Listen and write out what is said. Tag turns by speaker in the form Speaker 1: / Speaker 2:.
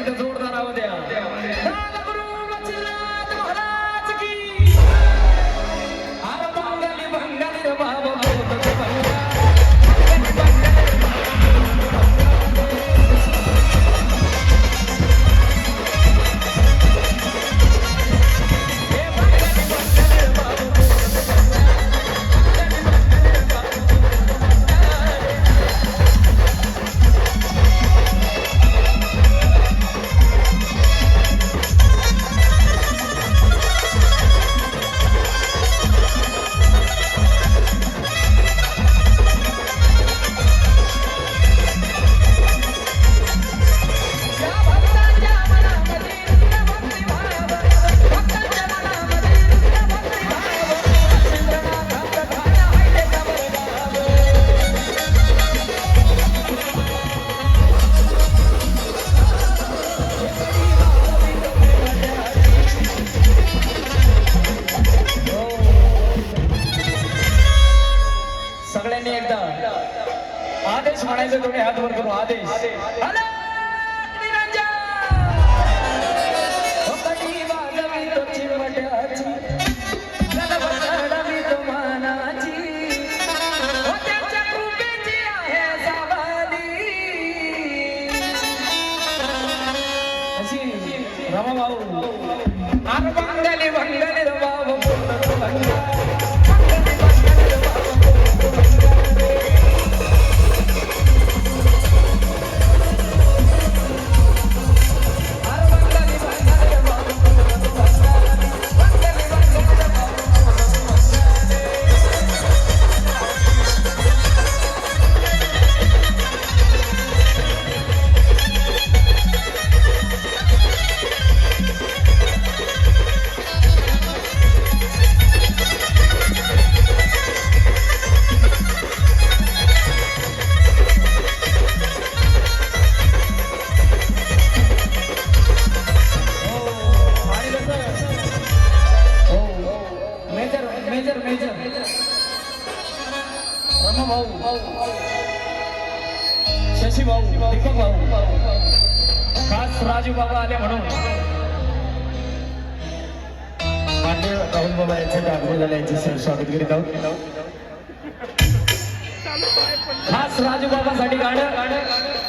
Speaker 1: एकदा जोरदार आवाज द्या. आदेश म्हणायचं तुम्ही हात वर करू आदेश. Hello, major major major. Rama भाऊ शशी भाऊ दीपक भाऊ खास राजू बाबा आले म्हणून. मान्य राहुल बाबा यांचे दाखवून झाले यांचे सर स्वागत करीत आहोत. खास राजू बाबासाठी गाणं गाणं.